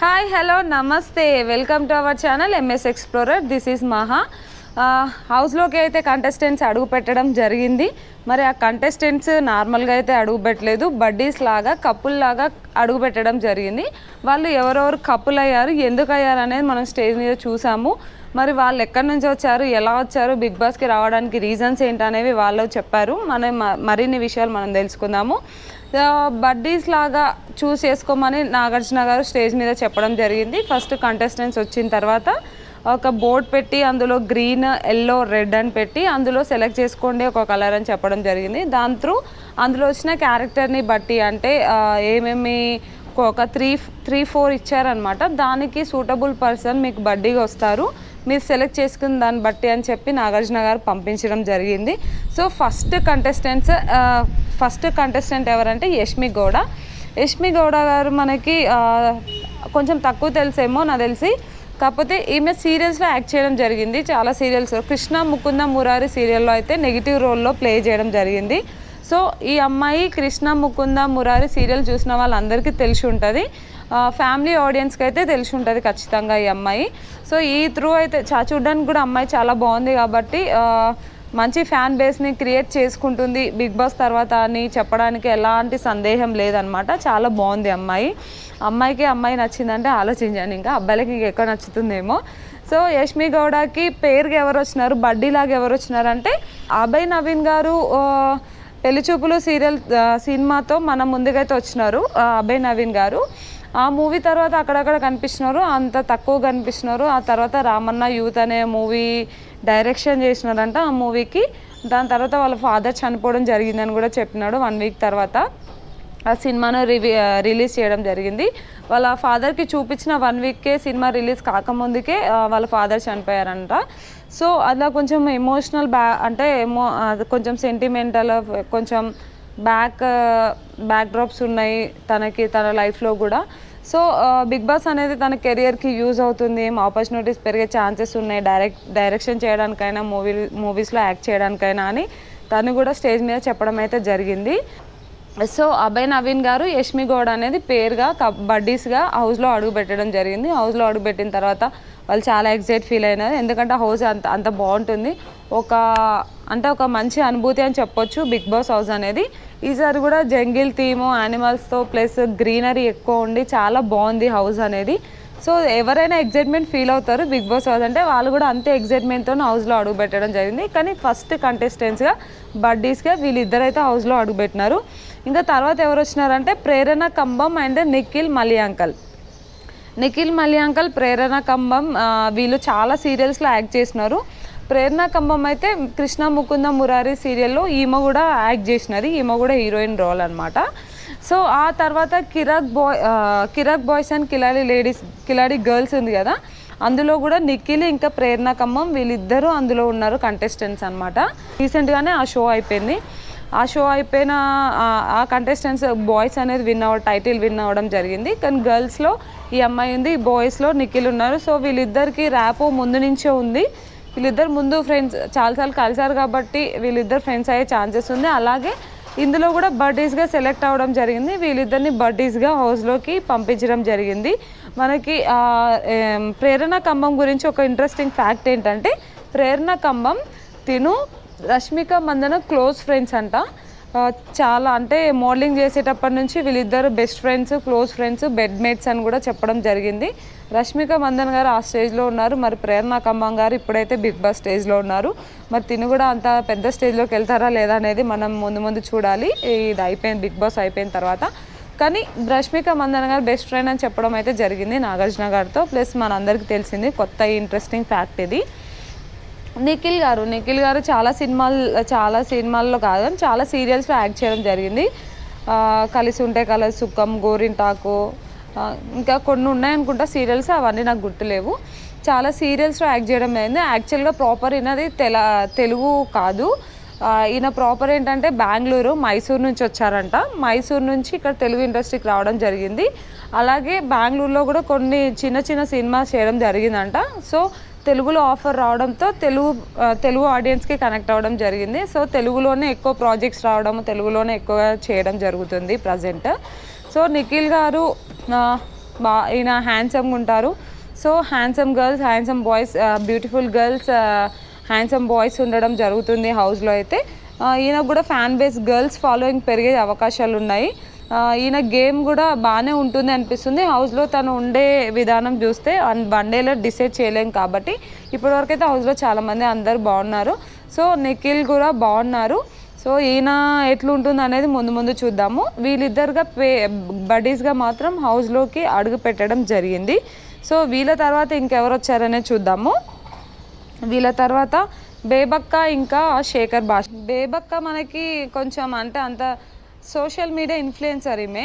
Hi hello నమస్తే. Welcome to our channel MS explorer this is మహా హౌస్లోకి అయితే కంటెస్టెంట్స్ అడుగు పెట్టడం జరిగింది. మరి ఆ కంటెస్టెంట్స్ నార్మల్గా అయితే అడుగు పెట్టలేదు. బడ్డీస్ లాగా కప్పుల్ లాగా అడుగు పెట్టడం జరిగింది. వాళ్ళు ఎవరెవరు కప్పులు అయ్యారు ఎందుకు అయ్యారు అనేది మనం స్టేజ్ మీద చూసాము. మరి వాళ్ళు ఎక్కడి నుంచి వచ్చారు ఎలా వచ్చారు బిగ్ బాస్కి రావడానికి రీజన్స్ ఏంటనేవి వాళ్ళు చెప్పారు. మనం మరిన్ని విషయాలు మనం తెలుసుకుందాము. బడ్డీస్ లాగా చూస్ చేసుకోమని నాగార్జున గారు స్టేజ్ మీద చెప్పడం జరిగింది. ఫస్ట్ కంటెస్టెంట్స్ వచ్చిన తర్వాత ఒక బోర్డ్ పెట్టి అందులో గ్రీన్ ఎల్లో రెడ్ అని పెట్టి అందులో సెలెక్ట్ చేసుకోండి ఒక కలర్ అని చెప్పడం జరిగింది. దాని త్రూ అందులో వచ్చిన క్యారెక్టర్ని బట్టి అంటే ఏమేమి ఒక త్రీ త్రీ ఫోర్ ఇచ్చారనమాట దానికి సూటబుల్ పర్సన్ మీకు బడ్డీగా వస్తారు. మీరు సెలెక్ట్ చేసుకున్న దాన్ని బట్టి అని చెప్పి నాగార్జున గారు పంపించడం జరిగింది. So first contestants first contestant ఎవరంటే యష్మి గౌడ. యష్మి గౌడ గారు మనకి uh, కొంచెం తక్కువ తెలుసేమో నాకు తెలిసి. కాకపోతే ఈమె సీరియల్స్లో యాక్ట్ చేయడం జరిగింది. చాలా సీరియల్స్ కృష్ణ ముకుంద మురారి సీరియల్లో అయితే నెగిటివ్ రోల్లో ప్లే చేయడం జరిగింది. సో ఈ అమ్మాయి కృష్ణ ముకుంద మురారి సీరియల్ చూసిన వాళ్ళందరికీ తెలిసి ఉంటుంది ఫ్యామిలీ ఆడియన్స్కి అయితే తెలిసి ఉంటుంది ఖచ్చితంగా ఈ అమ్మాయి. సో ఈ త్రూ అయితే చా చూడడానికి కూడా అమ్మాయి చాలా బాగుంది కాబట్టి మంచి ఫ్యాన్ బేస్ని క్రియేట్ చేసుకుంటుంది బిగ్ బాస్ తర్వాత అని చెప్పడానికి ఎలాంటి సందేహం లేదనమాట చాలా బాగుంది అమ్మాయి. అమ్మాయికి అమ్మాయి నచ్చిందంటే ఆలోచించాను ఇంకా. అబ్బాయిలకి ఇంకా ఎక్కువ నచ్చుతుందేమో. సో యష్మి గౌడకి పేరుకి ఎవరు వచ్చినారు బడ్డీలాగా ఎవరు వచ్చినారంటే అభయ్ నవీన్ గారు పెళ్ళిచూపులు చూపులు సీరియల్ సినిమాతో మన ముందుకైతే వచ్చినారు అభయ్ నవీన్ గారు. ఆ మూవీ తర్వాత అక్కడక్కడ కనిపిస్తున్నారు అంత తక్కువ కనిపిస్తున్నారు ఆ తర్వాత రామన్న యూత్ అనే మూవీ డైరెక్షన్ చేసినారంట ఆ మూవీకి. దాని తర్వాత వాళ్ళ ఫాదర్ చనిపోవడం జరిగిందని కూడా చెప్పినాడు వన్ వీక్ తర్వాత. ఆ సినిమాను రివీ రిలీజ్ చేయడం జరిగింది. వాళ్ళ ఫాదర్కి చూపించిన వన్ వీక్కే సినిమా రిలీజ్ కాకముందుకే వాళ్ళ ఫాదర్ చనిపోయారంట. సో అలా కొంచెం ఎమోషనల్ బ్యా అంటే ఎమో అది కొంచెం సెంటిమెంటల్ కొంచెం బ్యాక్ బ్యాక్ డ్రాప్స్ ఉన్నాయి తనకి తన లైఫ్లో కూడా. సో బిగ్ బాస్ అనేది తన కెరియర్కి యూజ్ అవుతుంది. ఏం ఆపర్చునిటీస్ పెరిగే ఛాన్సెస్ ఉన్నాయి. డైరెక్ట్ డైరెక్షన్ చేయడానికైనా మూవీ మూవీస్లో యాక్ట్ చేయడానికైనా అని తను కూడా స్టేజ్ మీద చెప్పడం అయితే జరిగింది. సో అభయ్ నవీన్ గారు యష్మి గౌడ్ అనేది పేరుగా కబ్ బడ్డీస్గా హౌస్లో అడుగు పెట్టడం జరిగింది. హౌస్లో అడుగు పెట్టిన తర్వాత వాళ్ళు చాలా ఎగ్జైట్ ఫీల్ అయినారు. ఎందుకంటే హౌస్ అంత అంత బాగుంటుంది. ఒక అంటే ఒక మంచి అనుభూతి అని చెప్పొచ్చు. బిగ్ బాస్ హౌస్ అనేది. ఈసారి కూడా జంగిల్ థీము యానిమల్స్తో ప్లస్ గ్రీనరీ ఎక్కువ ఉండి చాలా బాగుంది హౌస్ అనేది. సో ఎవరైనా ఎగ్జైట్మెంట్ ఫీల్ అవుతారు బిగ్ బాస్ హౌస్ అంటే వాళ్ళు కూడా అంతే ఎగ్జైట్మెంట్తో హౌస్లో అడుగు పెట్టడం జరిగింది. కానీ ఫస్ట్ కంటెస్టెంట్స్గా బడ్డీస్గా వీళ్ళిద్దరైతే హౌస్లో అడుగు పెట్టినారు. ఇంకా తర్వాత ఎవరు వచ్చినారంటే ప్రేరణ కంబం అండ్ నిఖిల్ మలియాంకల్. నిఖిల్ మలియాంకల్ ప్రేరణ కంబం వీళ్ళు చాలా సీరియల్స్లో యాక్ట్ చేసినారు. ప్రేరణ కంబం అయితే కృష్ణ ముకుంద మురారి సీరియల్లో ఈమె కూడా యాక్ట్ చేసినది. ఈమె కూడా హీరోయిన్ రోల్ అనమాట సో ఆ తర్వాత కిరాక్ బాయ్ ఆ, Kiraak boys and Khiladi ladies Khiladi girls ఉంది కదా అందులో కూడా నిఖిల్ ఇంకా ప్రేరణ కంబం వీళ్ళిద్దరూ అందులో ఉన్నారు కంటెస్టెంట్స్ అనమాట రీసెంట్గానే ఆ షో అయిపోయింది. ఆ షో అయిపోయిన ఆ- కంటెస్టెంట్స్ బాయ్స్ అనేది విన్ అవ్వ టైటిల్ విన్ అవ్వడం జరిగింది. కానీ గర్ల్స్లో ఈ అమ్మాయి ఉంది బాయ్స్లో నిఖిల్ ఉన్నారు. సో వీళ్ళిద్దరికి ర్యాపో ముందు నుంచే ఉంది. వీళ్ళిద్దరు ముందు ఫ్రెండ్స్ చాలాసార్లు కలిశారు కాబట్టి వీళ్ళిద్దరు ఫ్రెండ్స్ అయ్యే ఛాన్సెస్ ఉంది. అలాగే ఇందులో కూడా బర్త్డేస్గా సెలెక్ట్ అవ్వడం జరిగింది. వీళ్ళిద్దరిని బర్త్డేస్గా హౌస్లోకి పంపించడం జరిగింది. మనకి ప్రేరణ కంబం గురించి ఒక ఇంట్రెస్టింగ్ ఫ్యాక్ట్ ఏంటంటే ప్రేరణ కంబం తిను రష్మిక మందన క్లోజ్ ఫ్రెండ్స్ అంట. చాలా అంటే మోడలింగ్ చేసేటప్పటి నుంచి వీళ్ళిద్దరు best friends close friends bedmates అని కూడా చెప్పడం జరిగింది. రష్మిక మందన్ గారు ఆ స్టేజ్లో ఉన్నారు. మరి ప్రేరణ కంబం గారు ఇప్పుడైతే బిగ్ బాస్ స్టేజ్లో ఉన్నారు. మరి తిను కూడా అంత పెద్ద స్టేజ్లోకి వెళ్తారా లేదా అనేది మనం ముందు ముందు చూడాలి. ఇది అయిపోయింది బిగ్ బాస్ అయిపోయిన తర్వాత. కానీ రష్మిక మందన గారు బెస్ట్ ఫ్రెండ్ అని చెప్పడం అయితే జరిగింది నాగార్జున గారితో. ప్లస్ మనందరికీ తెలిసింది కొత్త ఇంట్రెస్టింగ్ ఫ్యాక్ట్ ఇది. నిఖిల్ గారు నిఖిల్ గారు చాలా సినిమాలు చాలా సినిమాల్లో కాదు కానీ చాలా సీరియల్స్లో యాక్ట్ చేయడం జరిగింది. కలిసి ఉంటే కలసి సుఖం గోరింటాకు ఇంకా కొన్ని ఉన్నాయనుకుంటా సీరియల్స్ అవన్నీ నాకు గుర్తులేవు. చాలా సీరియల్స్లో యాక్ట్ చేయడం జరిగింది. యాక్చువల్గా ప్రాపర్ ఈయనది తెల తెలుగు కాదు. ఈయన ప్రాపర్ ఏంటంటే బెంగళూరు మైసూర్ నుంచి వచ్చారంట. మైసూర్ నుంచి ఇక్కడ తెలుగు ఇండస్ట్రీకి రావడం జరిగింది. అలాగే బెంగళూరులో కూడా కొన్ని చిన్న చిన్న సినిమాస్ చేయడం జరిగిందంట. సో తెలుగులో ఆఫర్ రావడంతో తెలుగు తెలుగు ఆడియన్స్కి కనెక్ట్ అవ్వడం జరిగింది. సో తెలుగులోనే ఎక్కువ ప్రాజెక్ట్స్ రావడం తెలుగులోనే ఎక్కువగా చేయడం జరుగుతుంది ప్రజెంట్. సో నిఖిల్ గారు బా ఈయన హ్యాండ్సమ్గా ఉంటారు. So handsome girls handsome boys beautiful girls handsome boys ఉండడం జరుగుతుంది హౌస్లో అయితే. ఈయనకు కూడా ఫ్యాన్ బేస్ గర్ల్స్ ఫాలోయింగ్ పెరిగే అవకాశాలు ఉన్నాయి ఈయన గేమ్ కూడా బాగానే ఉంటుంది అనిపిస్తుంది. హౌస్లో తను ఉండే విధానం చూస్తే వన్ డేలో డిసైడ్ చేయలేం కాబట్టి ఇప్పటివరకు అయితే హౌస్లో చాలామంది అందరు బాగున్నారు సో నిఖిల్ కూడా బాగున్నారు సో ఈయన ఎట్లుంటుంది అనేది ముందు ముందు చూద్దాము. వీళ్ళిద్దరుగా పే బడీస్గా మాత్రం హౌస్లోకి అడుగు పెట్టడం జరిగింది. సో వీళ్ళ తర్వాత ఇంకెవరు వచ్చారనే చూద్దాము. వీళ్ళ తర్వాత బేబక్క ఇంకా శేఖర్ భాష. బేబక్క మనకి కొంచెం అంటే అంత సోషల్ మీడియా ఇన్ఫ్లుయెన్సర్ ఈమె.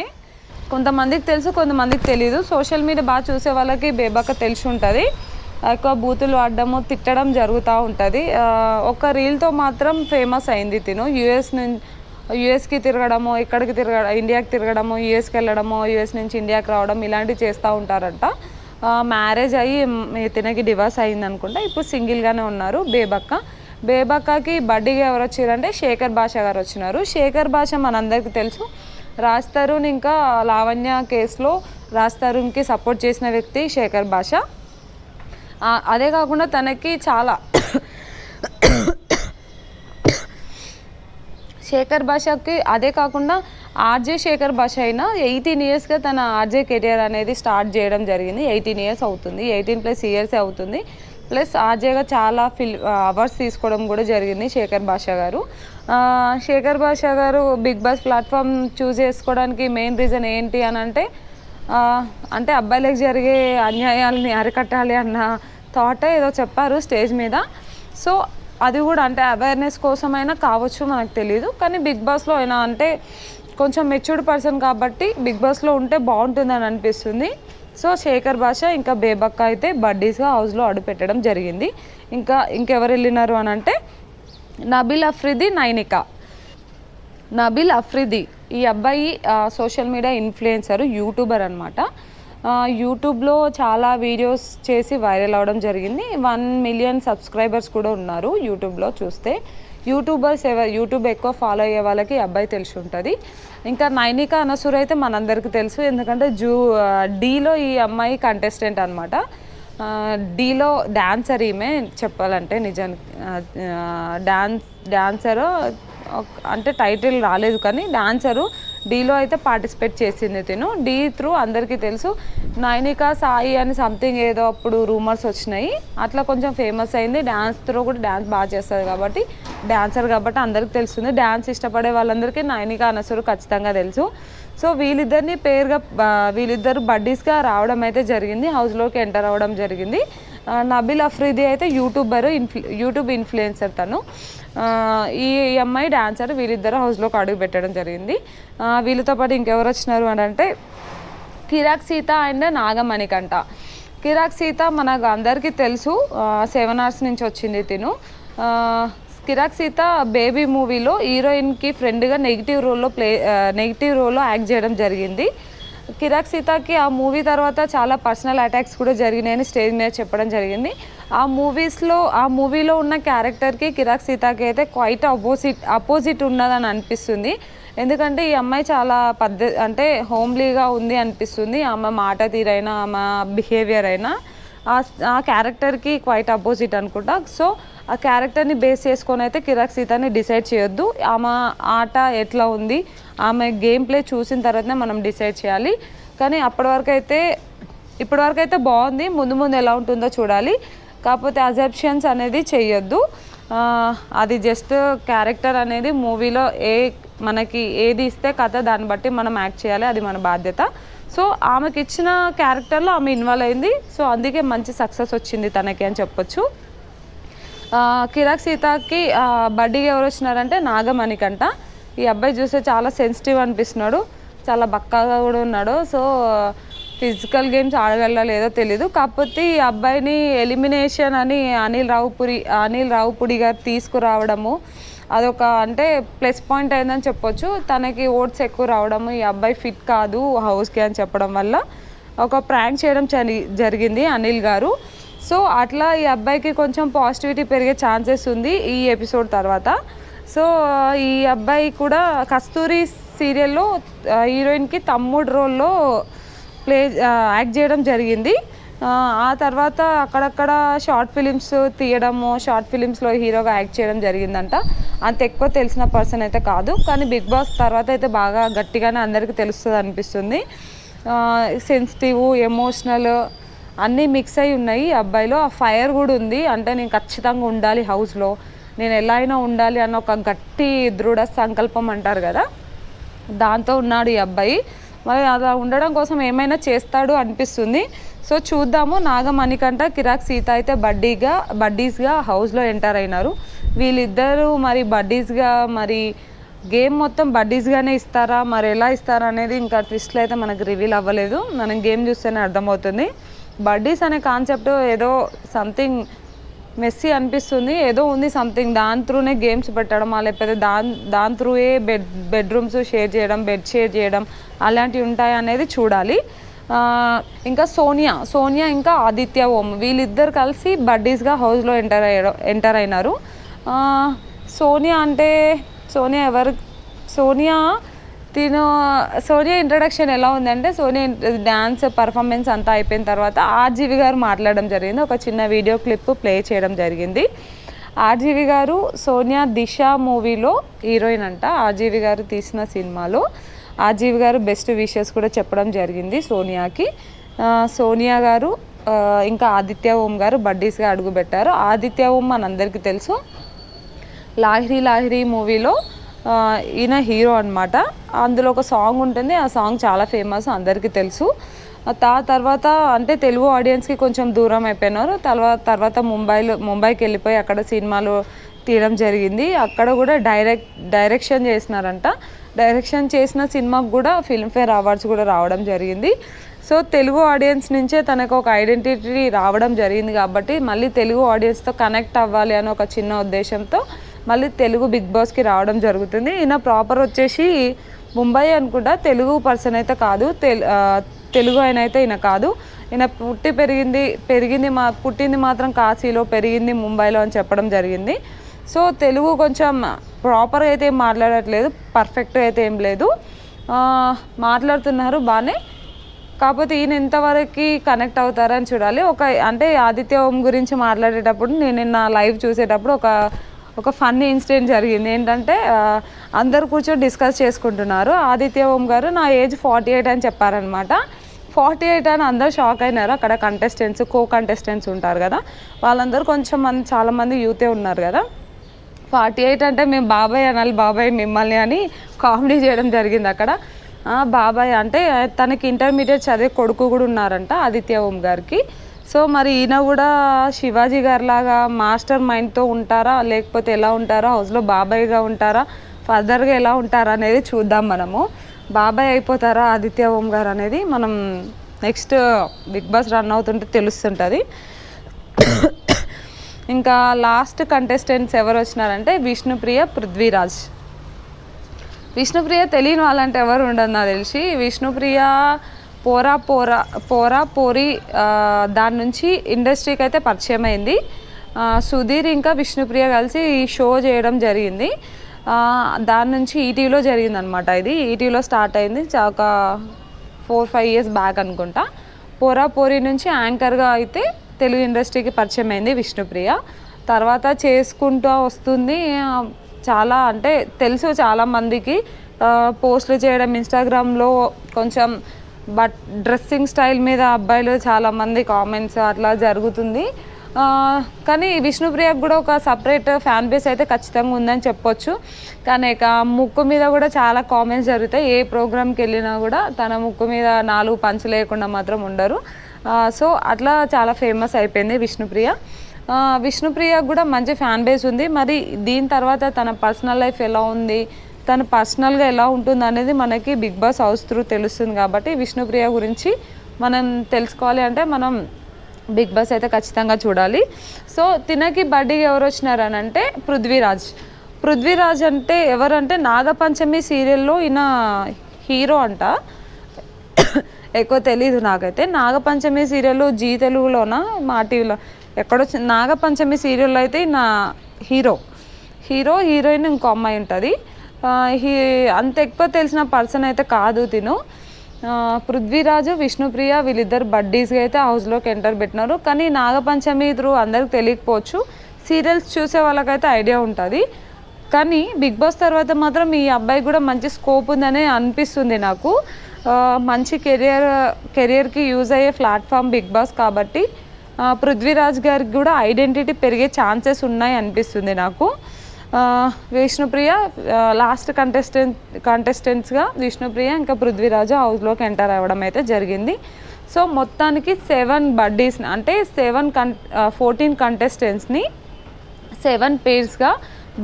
కొంతమందికి తెలుసు కొంతమందికి తెలియదు సోషల్ మీడియా బాగా చూసే వాళ్ళకి బేబక్క తెలిసి ఉంటుంది. ఎక్కువ బూతులు ఆడడము తిట్టడం జరుగుతూ ఉంటుంది. ఒక రీల్తో మాత్రం ఫేమస్ అయింది తిను. యుఎస్ నుంచి యుఎస్కి తిరగడము ఇక్కడికి తిరగ ఇండియాకి తిరగడము యుఎస్కి వెళ్ళడము యుఎస్ నుంచి ఇండియాకి రావడం ఇలాంటివి చేస్తూ ఉంటారంట. మ్యారేజ్ అయ్యి తినకి డివర్స్ అయింది అనుకుంటా ఇప్పుడు సింగిల్గానే ఉన్నారు బేబక్క బేబక్కకి బడ్డీగా ఎవరు వచ్చారంటే శేఖర్ భాష గారు వచ్చినారు. శేఖర్ భాష మనందరికీ తెలుసు. రాజ్ తరుణ్ ఇంకా లావణ్య కేసులో రాజ్ తరుణ్కి సపోర్ట్ చేసిన వ్యక్తి శేఖర్ భాష అదే కాకుండా తనకి చాలా శేఖర్ భాషకి అదే కాకుండా ఆర్జే శేఖర్ భాష అయినా ఎయిటీన్ ఇయర్స్గా తన ఆర్జే కెరియర్ అనేది స్టార్ట్ చేయడం జరిగింది. ఎయిటీన్ ఇయర్స్ అవుతుంది. ఎయిటీన్ ప్లస్ ఇయర్స్ అవుతుంది. ప్లస్ ఆర్జేగా చాలా ఫిల్ అవార్డ్స్ తీసుకోవడం కూడా జరిగింది శేఖర్ బాషా గారు. శేఖర్ బాషా గారు బిగ్ బాస్ ప్లాట్ఫామ్ చూస్ చేసుకోవడానికి మెయిన్ రీజన్ ఏంటి అని అంటే అంటే అబ్బాయిలకు జరిగే అన్యాయాలని అరికట్టాలి అన్న థాటే ఏదో చెప్పారు స్టేజ్ మీద. సో అది కూడా అంటే అవేర్నెస్ కోసమైనా కావచ్చు మనకు తెలియదు కానీ బిగ్ బాస్లో అయినా అంటే కొంచెం మెచ్యూర్డ్ పర్సన్ కాబట్టి బిగ్ బాస్లో ఉంటే బాగుంటుందని అనిపిస్తుంది. సో శేఖర్ భాష ఇంకా బేబక్క అయితే బడ్డీస్గా హౌస్లో అడుగు పెట్టడం జరిగింది. ఇంకా ఇంకెవరు వెళ్ళినారు అని అంటే నబిల్ అఫ్రిది నైనిక. నబిల్ అఫ్రిది ఈ అబ్బాయి సోషల్ మీడియా ఇన్ఫ్లుయెన్సర్ యూట్యూబర్ అనమాట యూట్యూబ్లో చాలా వీడియోస్ చేసి వైరల్ అవ్వడం జరిగింది. వన్ మిలియన్ సబ్స్క్రైబర్స్ కూడా ఉన్నారు యూట్యూబ్లో చూస్తే. యూట్యూబర్స్ ఎవరు యూట్యూబ్ ఎక్కువ ఫాలో అయ్యే వాళ్ళకి ఈ అబ్బాయి తెలిసి ఉంటుంది. ఇంకా నైనిక అనసూర్ అయితే మనందరికీ తెలుసు ఎందుకంటే జూ డీలో ఈ అమ్మాయి కంటెస్టెంట్ అనమాట డీలో డాన్సర్ ఈమె చెప్పాలంటే నిజానికి డాన్స్ డాన్సరు అంటే టైటిల్ రాలేదు కానీ డాన్సరు డీలో అయితే పార్టిసిపేట్ చేసింది తిను. డీ త్రూ అందరికీ తెలుసు. నైనిక సాయి అని సంథింగ్ ఏదో అప్పుడు రూమర్స్ వచ్చినాయి. అట్లా కొంచెం ఫేమస్ అయింది. డ్యాన్స్ త్రూ కూడా డ్యాన్స్ బాగా చేస్తుంది కాబట్టి డ్యాన్సర్ కాబట్టి అందరికీ తెలుస్తుంది. డ్యాన్స్ ఇష్టపడే వాళ్ళందరికీ నైనిక అనసూరు ఖచ్చితంగా తెలుసు. సో వీళ్ళిద్దరిని పేరుగా వీళ్ళిద్దరు బడ్డీస్గా రావడం అయితే జరిగింది. హౌస్లోకి ఎంటర్ అవ్వడం జరిగింది. నబిల్ అఫ్రీది అయితే యూట్యూబర్ ఇన్ఫ్లు యూట్యూబ్ ఇన్ఫ్లుయెన్సర్ తను. ఈ అమ్మాయి డాన్సర్ వీళ్ళిద్దరు హౌస్లోకి అడుగు పెట్టడం జరిగింది. వీళ్ళతో పాటు ఇంకెవరు వచ్చినారు అని అంటే కిరాక్ సీత అండ్ నాగమణికంట. కిరాక్ సీత మనకు అందరికీ తెలుసు సెవెన్ అవర్స్ నుంచి వచ్చింది తిను. కిరాక్ సీత బేబీ మూవీలో హీరోయిన్కి ఫ్రెండ్గా నెగిటివ్ రోల్లో ప్లే నెగిటివ్ రోల్లో యాక్ట్ చేయడం జరిగింది. కిరాక్ సీతకి ఆ మూవీ తర్వాత చాలా పర్సనల్ అటాక్స్ కూడా జరిగినాయని స్టేజ్ మీద చెప్పడం జరిగింది. ఆ మూవీస్లో ఆ మూవీలో ఉన్న క్యారెక్టర్కి కిరాక్ సీతకి అయితే క్వైట్ అపోజిట్ అపోజిట్ ఉన్నదని అనిపిస్తుంది. ఎందుకంటే ఈ అమ్మాయి చాలా పద్ధ అంటే హోమ్లీగా ఉంది అనిపిస్తుంది. ఆమె మాట తీరైనా ఆమె బిహేవియర్ అయినా. ఆ ఆ క్యారెక్టర్కి క్వైట్ అపోజిట్ అనుకుంటా. సో ఆ క్యారెక్టర్ని బేస్ చేసుకొని అయితే కిరాక్ సీతని డిసైడ్ చేయొద్దు. ఆమె ఆట ఎట్లా ఉంది ఆమె గేమ్ ప్లే చూసిన తర్వాతనే మనం డిసైడ్ చేయాలి. కానీ అప్పటి వరకు అయితే ఇప్పటి వరకు అయితే బాగుంది. ముందు ముందు ఎలా ఉంటుందో చూడాలి. కాకపోతే అజెప్షన్స్ అనేది చేయొద్దు అది జస్ట్ క్యారెక్టర్ అనేది మూవీలో ఏ మనకి ఏది ఇస్తే కథ దాన్ని బట్టి మనం యాక్ట్ చేయాలి. అది మన బాధ్యత. సో ఆమెకి ఇచ్చిన క్యారెక్టర్లో ఆమె ఇన్వాల్వ్ అయింది. సో అందుకే మంచి సక్సెస్ వచ్చింది తనకి అని చెప్పొచ్చు. కిరాక్ సీతకి బడ్డీ బడ్డీకి ఎవరు వచ్చినారంటే నాగమణికంట. ఈ అబ్బాయి చూస్తే చాలా సెన్సిటివ్ అనిపిస్తున్నాడు. చాలా బక్కగా కూడా ఉన్నాడు. సో ఫిజికల్ గేమ్స్ ఆడగలరా లేదో తెలీదు. కాకపోతే ఈ అబ్బాయిని ఎలిమినేషన్ అని అనిల్ రావుపురి అనిల్ రావుపుడి గారు తీసుకురావడము అదొక అంటే ప్లస్ పాయింట్ అయిందని చెప్పొచ్చు. తనకి ఓట్స్ ఎక్కువ రావడం ఈ అబ్బాయి ఫిట్ కాదు హౌస్కి అని చెప్పడం వల్ల ఒక ప్రాంక్ చేయడం జరిగింది అనిల్ గారు. సో అట్లా ఈ అబ్బాయికి కొంచెం పాజిటివిటీ పెరిగే ఛాన్సెస్ ఉంది ఈ ఎపిసోడ్ తర్వాత. సో ఈ అబ్బాయి కూడా కస్తూరి సీరియల్లో హీరోయిన్కి తమ్ముడు రోల్లో ప్లే యాక్ట్ చేయడం జరిగింది. ఆ, తర్వాత అక్కడక్కడ షార్ట్ ఫిలిమ్స్ తీయడము షార్ట్ ఫిలిమ్స్లో హీరోగా యాక్ట్ చేయడం జరిగిందంట. అంత ఎక్కువ తెలిసిన పర్సన్ అయితే కాదు. కానీ బిగ్ బాస్ తర్వాత అయితే బాగా గట్టిగానే అందరికీ తెలుస్తుంది అనిపిస్తుంది. సెన్సిటివ్ ఎమోషనల్ అన్నీ మిక్స్ అయి ఉన్నాయి. ఈ అబ్బాయిలో ఆ ఫైర్ కూడా ఉంది. అంటే నేను ఖచ్చితంగా ఉండాలి హౌస్లో. నేను ఎలా అయినా ఉండాలి అన్న ఒక గట్టి దృఢ సంకల్పం అంటారు కదా. దాంతో ఉన్నాడు ఈ అబ్బాయి. మరి అలా ఉండడం కోసం ఏమైనా చేస్తాడు అనిపిస్తుంది. సో చూద్దాము. నాగమణికంట కిరాక్ సీత అయితే బడ్డీగా బడ్డీస్గా హౌస్లో ఎంటర్ అయినారు. వీళ్ళిద్దరూ మరి బడ్డీస్గా మరి గేమ్ మొత్తం బడ్డీస్గానే ఇస్తారా మరి ఎలా ఇస్తారా అనేది ఇంకా ట్విస్ట్లు అయితే మనకు రివీల్ అవ్వలేదు. మనం గేమ్ చూస్తేనే అర్థమవుతుంది. బడ్డీస్ అనే కాన్సెప్ట్ ఏదో సంథింగ్ మెస్సీ అనిపిస్తుంది. ఏదో ఉంది సంథింగ్ దాని త్రూనే గేమ్స్ పెట్టడం లేకపోతే దాని దాని త్రూయే బెడ్ బెడ్రూమ్స్ షేర్ చేయడం బెడ్ షేర్ చేయడం అలాంటివి ఉంటాయి అనేది చూడాలి. ఇంకా సోనియా సోనియా ఇంకా ఆదిత్య ఓం. వీళ్ళిద్దరు కలిసి బడ్డీస్గా హౌస్లో ఎంటర్ అయ్యడం ఎంటర్ అయినారు. సోనియా అంటే సోనియా ఎవరు సోనియా తిను సోనియా ఇంట్రడక్షన్ ఎలా ఉందంటే సోనియా డ్యాన్స్ పర్ఫార్మెన్స్ అంతా అయిపోయిన తర్వాత ఆర్జీవి గారు మాట్లాడడం జరిగింది. ఒక చిన్న వీడియో క్లిప్ ప్లే చేయడం జరిగింది. ఆర్జీవి గారు సోనియా దిశ మూవీలో హీరోయిన్ అంట. ఆర్జీవి గారు తీసిన సినిమాలో ఆర్జీవి గారు బెస్ట్ విషెస్ కూడా చెప్పడం జరిగింది సోనియాకి. సోనియా గారు ఇంకా ఆదిత్య ఓం గారు బడ్డీస్గా అడుగుపెట్టారు. ఆదిత్య ఓం మనందరికీ తెలుసు. లాహిరి లాహిరి మూవీలో ఈయన హీరో అనమాట అందులో ఒక సాంగ్ ఉంటుంది ఆ సాంగ్ చాలా ఫేమస్ అందరికీ తెలుసు. తా తర్వాత అంటే తెలుగు ఆడియన్స్కి కొంచెం దూరం అయిపోయినారు. తర్వాత తర్వాత ముంబైలో ముంబైకి వెళ్ళిపోయి అక్కడ సినిమాలు తీయడం జరిగింది. అక్కడ కూడా డైరెక్ట్ డైరెక్షన్ చేసినారంట. డైరెక్షన్ చేసిన సినిమాకు కూడా ఫిల్మ్ఫేర్ అవార్డ్స్ కూడా రావడం జరిగింది. సో తెలుగు ఆడియన్స్ నుంచే తనకు ఒక ఐడెంటిటీ రావడం జరిగింది కాబట్టి మళ్ళీ తెలుగు ఆడియన్స్తో కనెక్ట్ అవ్వాలి అని ఒక చిన్న ఉద్దేశంతో మళ్ళీ తెలుగు బిగ్ బాస్కి రావడం జరుగుతుంది. ఈయన ప్రాపర్ వచ్చేసి ముంబై అనుకుంటా తెలుగు పర్సన్ అయితే కాదు. తెలుగు ఆయన అయితే ఈయన కాదు. ఈయన పుట్టి పెరిగింది పెరిగింది మా పుట్టింది మాత్రం కాశీలో పెరిగింది ముంబైలో అని చెప్పడం జరిగింది. సో తెలుగు కొంచెం ప్రాపర్గా అయితే ఏం మాట్లాడట్లేదు పర్ఫెక్ట్ అయితే ఏం లేదు. మాట్లాడుతున్నారు బాగానే. కాకపోతే ఈయన ఎంతవరకు కనెక్ట్ అవుతారని చూడాలి. ఒక అంటే ఆదిత్య ఓం గురించి మాట్లాడేటప్పుడు నేను నిన్న లైవ్ చూసేటప్పుడు ఒక ఒక ఫన్నీ ఇన్సిడెంట్ జరిగింది. ఏంటంటే అందరు కూర్చొని డిస్కస్ చేసుకుంటున్నారు. ఆదిత్య ఓం గారు నా ఏజ్ ఫార్టీ ఎయిట్ అని చెప్పారనమాట. ఫార్టీ ఎయిట్ అని అందరు షాక్ అయినారు. అక్కడ కంటెస్టెంట్స్ కో కంటెస్టెంట్స్ ఉంటారు కదా. వాళ్ళందరూ కొంచెం మంది చాలామంది యూతే ఉన్నారు కదా. ఫార్టీ ఎయిట్ అంటే మేము బాబాయ్ అనాలి బాబాయ్ మిమ్మల్ని అని కామెడీ చేయడం జరిగింది అక్కడ. బాబాయ్ అంటే తనకి ఇంటర్మీడియట్ చదివే కొడుకు కూడా ఉన్నారంట ఆదిత్య ఓం గారికి. సో మరి ఈయన కూడా శివాజీ గారిలాగా మాస్టర్ మైండ్తో ఉంటారా? లేకపోతే ఎలా ఉంటారా? హౌస్లో బాబాయ్గా ఉంటారా? ఫర్దర్గా ఎలా ఉంటారా అనేది చూద్దాం మనము. బాబాయ్ అయిపోతారా ఆదిత్య ఓం గారు అనేది మనం నెక్స్ట్ బిగ్ బాస్ రన్ అవుతుంటే తెలుస్తుంటుంది. ఇంకా లాస్ట్ కంటెస్టెంట్స్ ఎవరు వచ్చినారంటే విష్ణుప్రియ పృథ్వీరాజ్. విష్ణుప్రియ తెలియని వాళ్ళంటే ఎవరు ఉండదు నాకు తెలిసి. విష్ణుప్రియ పోరా పోరా పోరా పోరి దాని నుంచి ఇండస్ట్రీకి అయితే పరిచయం అయింది. సుధీర్ ఇంకా విష్ణుప్రియ కలిసి ఈ షో చేయడం జరిగింది. దాని నుంచి ఈటీవీలో జరిగింది అనమాట ఇది. ఈటీవీలో స్టార్ట్ అయింది ఒక ఫోర్ ఫైవ్ ఇయర్స్ బ్యాక్ అనుకుంటా. పోరా పోరి నుంచి యాంకర్గా అయితే తెలుగు ఇండస్ట్రీకి పరిచయం అయింది విష్ణుప్రియ. తర్వాత చేసుకుంటూ వస్తుంది చాలా అంటే తెలుసు చాలామందికి. పోస్టులు చేయడం ఇన్స్టాగ్రామ్లో కొంచెం బట్ డ్రెస్సింగ్ స్టైల్ మీద అబ్బాయిలు చాలామంది కామెంట్స్ అట్లా జరుగుతుంది. కానీ విష్ణుప్రియకు కూడా ఒక సపరేట్ ఫ్యాన్ బేస్ అయితే ఖచ్చితంగా ఉందని చెప్పొచ్చు. కానీ ఇక ముక్కు మీద కూడా చాలా కామెంట్స్ జరుగుతాయి. ఏ ప్రోగ్రామ్కి వెళ్ళినా కూడా తన ముక్కు మీద నాలుగు పంచు లేకుండా మాత్రం ఉండరు. సో అట్లా చాలా ఫేమస్ అయిపోయింది విష్ణుప్రియ. విష్ణుప్రియ కూడా మంచి ఫ్యాన్ బేస్ ఉంది. మరి దీని తర్వాత తన పర్సనల్ లైఫ్ ఎలా ఉంది? తను పర్సనల్గా ఎలా ఉంటుంది అనేది మనకి బిగ్ బాస్ హౌస్ త్రూ తెలుస్తుంది కాబట్టి విష్ణుప్రియ గురించి మనం తెలుసుకోవాలి అంటే మనం బిగ్ బాస్ అయితే ఖచ్చితంగా చూడాలి. సో తినకి బర్త్డేకి ఎవరు వచ్చినారు అని అంటే పృథ్వీరాజ్. పృథ్వీరాజ్ అంటే ఎవరంటే నాగపంచమి సీరియల్లో ఈయన హీరో అంట. ఎక్కువ తెలీదు నాకైతే. నాగపంచమి సీరియల్ జీ తెలుగులోన? మా టీవీలో. ఎక్కడొచ్చి నాగపంచమి సీరియల్లో అయితే నా హీరో. హీరో హీరోయిన్ ఇంకో అమ్మాయి ఉంటుంది. అంత ఎక్కువ తెలిసిన పర్సన్ అయితే కాదు తిను. పృథ్వీరాజు విష్ణుప్రియ వీళ్ళిద్దరు బడ్డీస్గా అయితే హౌస్లోకి ఎంటర్ పెట్టినారు. కానీ నాగపంచమి త్రూ అందరికి తెలియకపోవచ్చు. సీరియల్స్ చూసే వాళ్ళకైతే ఐడియా ఉంటుంది. కానీ బిగ్ బాస్ తర్వాత మాత్రం ఈ అబ్బాయి కూడా మంచి స్కోప్ ఉందనే అనిపిస్తుంది నాకు. మంచి కెరియర్ కెరియర్కి యూజ్ అయ్యే ప్లాట్ఫామ్ బిగ్ బాస్ కాబట్టి పృథ్వీరాజ్ గారికి కూడా ఐడెంటిటీ పెరిగే ఛాన్సెస్ ఉన్నాయి అనిపిస్తుంది నాకు. విష్ణుప్రియ లాస్ట్ కంటెస్టెంట్ కంటెస్టెంట్స్గా విష్ణుప్రియ ఇంకా పృథ్వీరాజు హౌస్లోకి ఎంటర్ అవ్వడం అయితే జరిగింది. సో మొత్తానికి సెవెన్ బడ్డీస్ అంటే సెవెన్ కన్ ఫోర్టీన్ కంటెస్టెంట్స్ని సెవెన్ పేర్స్గా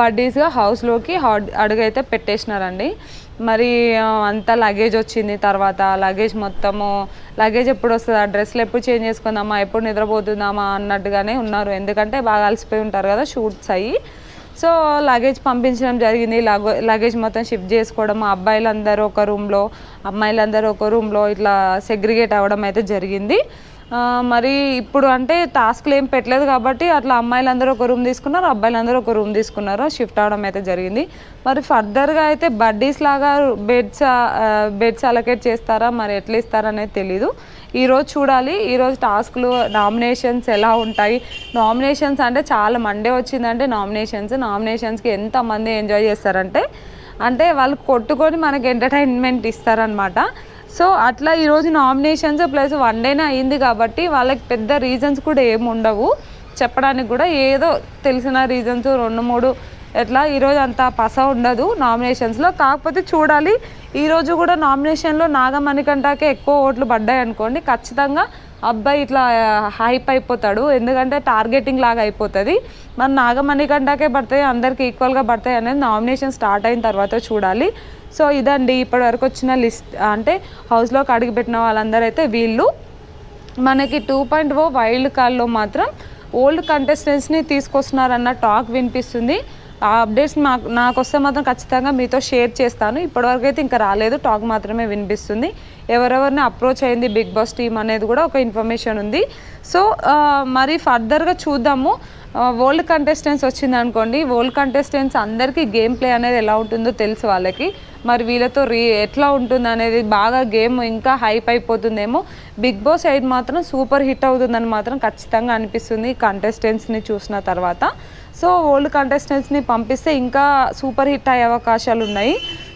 బడ్డీస్గా హౌస్లోకి అడుగైతే పెట్టేసినారండి. మరి అంత అంతా లగేజ్ వచ్చింది తర్వాత లగేజ్ మొత్తము లగేజ్ ఎప్పుడు వస్తుంది ఆ డ్రెస్లు ఎప్పుడు చేంజ్ చేసుకుందామా ఎప్పుడు నిద్రపోతుందామా అన్నట్టుగానే ఉన్నారు. ఎందుకంటే బాగా అలసిపోయి ఉంటారు కదా షూట్స్ అయ్యి. సో లగేజ్ పంపించడం జరిగింది. లగేజ్ మొత్తం షిఫ్ట్ చేసుకోవడం. అబ్బాయిలందరూ ఒక రూమ్లో అమ్మాయిలందరూ ఒక రూమ్లో ఇట్లా సెగ్రిగేట్ అవ్వడం అయితే జరిగింది. మరి ఇప్పుడు అంటే టాస్క్లు ఏం పెట్టలేదు కాబట్టి అట్లా అమ్మాయిలందరూ ఒక రూమ్ తీసుకున్నారు అబ్బాయిలందరూ ఒక రూమ్ తీసుకున్నారు. షిఫ్ట్ అవడం అయితే జరిగింది. మరి ఫర్దర్గా అయితే బడ్డీస్ లాగా బెడ్స్ బెడ్స్ అలొకేట్ చేస్తారా? మరి ఎట్లా ఇస్తారనేది తెలీదు. ఈరోజు చూడాలి. ఈరోజు టాస్క్లు నామినేషన్స్ ఎలా ఉంటాయి? నామినేషన్స్ అంటే చాలా మండే వచ్చిందంటే నామినేషన్స్ నామినేషన్స్కి ఎంతమంది ఎంజాయ్ చేస్తారంటే అంటే వాళ్ళు కొట్టుకొని మనకి ఎంటర్టైన్మెంట్ ఇస్తారనమాట సో అట్లా ఈరోజు నామినేషన్స్ ప్లస్ వన్ డేనే అయింది కాబట్టి వాళ్ళకి పెద్ద రీజన్స్ కూడా ఏమి ఉండవు చెప్పడానికి కూడా ఏదో తెలిసిన రీజన్స్ రెండు మూడు ఎట్లా? ఈరోజు అంత పస ఉండదు నామినేషన్స్లో కాకపోతే చూడాలి. ఈరోజు కూడా నామినేషన్లో నాగమణికంటాకే ఎక్కువ ఓట్లు పడ్డాయి అనుకోండి. ఖచ్చితంగా అబ్బాయి ఇట్లా హైప్ అయిపోతాడు. ఎందుకంటే టార్గెటింగ్ లాగా అయిపోతుంది. మరి నాగమణికంటాకే పడతాయి అందరికి ఈక్వల్గా పడతాయి అనేది నామినేషన్ స్టార్ట్ అయిన తర్వాత చూడాలి. సో ఇదండి ఇప్పటి వరకు వచ్చిన లిస్ట్ అంటే హౌస్లోకి అడిగిపెట్టిన వాళ్ళందరూ అయితే వీళ్ళు. మనకి టూ పాయింట్ ఓ వైల్డ్ కార్డ్లో మాత్రం ఓల్డ్ కంటెస్టెంట్స్ని తీసుకొస్తున్నారన్న టాక్ వినిపిస్తుంది. ఆ అప్డేట్స్ మాకు నాకు వస్తే మాత్రం ఖచ్చితంగా మీతో షేర్ చేస్తాను. ఇప్పటివరకు అయితే ఇంకా రాలేదు. టాక్ మాత్రమే వినిపిస్తుంది. ఎవరెవరిని అప్రోచ్ అయింది బిగ్ బాస్ టీమ్ అనేది కూడా ఒక ఇన్ఫర్మేషన్ ఉంది. సో మరి ఫర్దర్గా చూద్దాము. ఓల్డ్ కంటెస్టెంట్స్ వచ్చింది అనుకోండి. ఓల్డ్ కంటెస్టెంట్స్ అందరికీ గేమ్ ప్లే అనేది ఎలా ఉంటుందో తెలుసు వాళ్ళకి. మరి వీళ్ళతో రీ ఎట్లా ఉంటుంది అనేది బాగా గేమ్ ఇంకా హైప్ అయిపోతుందేమో. బిగ్ బాస్ ఎయిట్ మాత్రం సూపర్ హిట్ అవుతుందని మాత్రం ఖచ్చితంగా అనిపిస్తుంది కంటెస్టెంట్స్ని చూసిన తర్వాత. సో ఓల్డ్ కంటెస్టెంట్స్ని పంపిస్తే ఇంకా సూపర్ హిట్ అయ్యే అవకాశాలు ఉన్నాయి.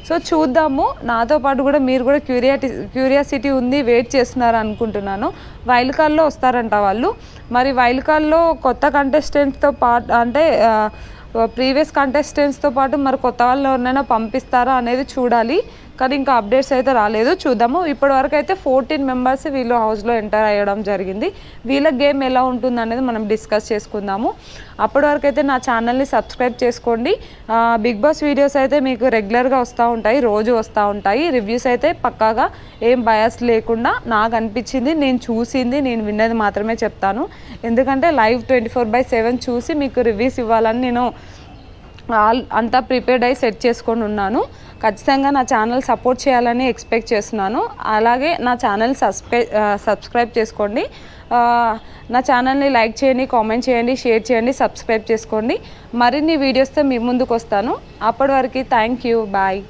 సో చూద్దాము. నాతో పాటు కూడా మీరు కూడా క్యూరియాటి క్యూరియాసిటీ ఉంది వెయిట్ చేస్తున్నారు అనుకుంటున్నాను. వైల్డ్ కార్డ్లో వస్తారంట వాళ్ళు. మరి వైల్డ్ కార్డ్లో కొత్త కంటెస్టెంట్స్తో పాటు అంటే ప్రీవియస్ కంటెస్టెంట్స్తో పాటు మరి కొత్త వాళ్ళు ఎవరినైనా పంపిస్తారా అనేది చూడాలి. కానీ ఇంకా అప్డేట్స్ అయితే రాలేదు. చూద్దాము. ఇప్పటి వరకు అయితే ఫోర్టీన్ మెంబర్స్ వీళ్ళు హౌస్లో ఎంటర్ అయ్యడం జరిగింది. వీళ్ళ గేమ్ ఎలా ఉంటుంది అనేది మనం డిస్కస్ చేసుకుందాము. అప్పటి వరకు అయితే నా ఛానల్ని సబ్స్క్రైబ్ చేసుకోండి. బిగ్ బాస్ వీడియోస్ అయితే మీకు రెగ్యులర్గా వస్తూ ఉంటాయి. రోజు వస్తూ ఉంటాయి. రివ్యూస్ అయితే పక్కాగా ఏం బయాస్ లేకుండా నాకు అనిపించింది. నేను చూసింది నేను విన్నది మాత్రమే చెప్తాను. ఎందుకంటే live twenty four by seven చూసి మీకు రివ్యూస్ ఇవ్వాలని నేను ఆల్ అంతా ప్రిపేర్డ్ అయి సెట్ చేసుకొని ఉన్నాను. ఖచ్చితంగా నా ఛానల్ సపోర్ట్ చేయాలని ఎక్స్పెక్ట్ చేస్తున్నాను. అలాగే నా ఛానల్ సస్పె సబ్స్క్రైబ్ చేసుకోండి. నా ఛానల్ని లైక్ చేయండి కామెంట్ చేయండి షేర్ చేయండి సబ్స్క్రైబ్ చేసుకోండి. మరిన్ని వీడియోస్తో మీ ముందుకు వస్తాను అప్పటి వరకు థ్యాంక్ యూ. బాయ్.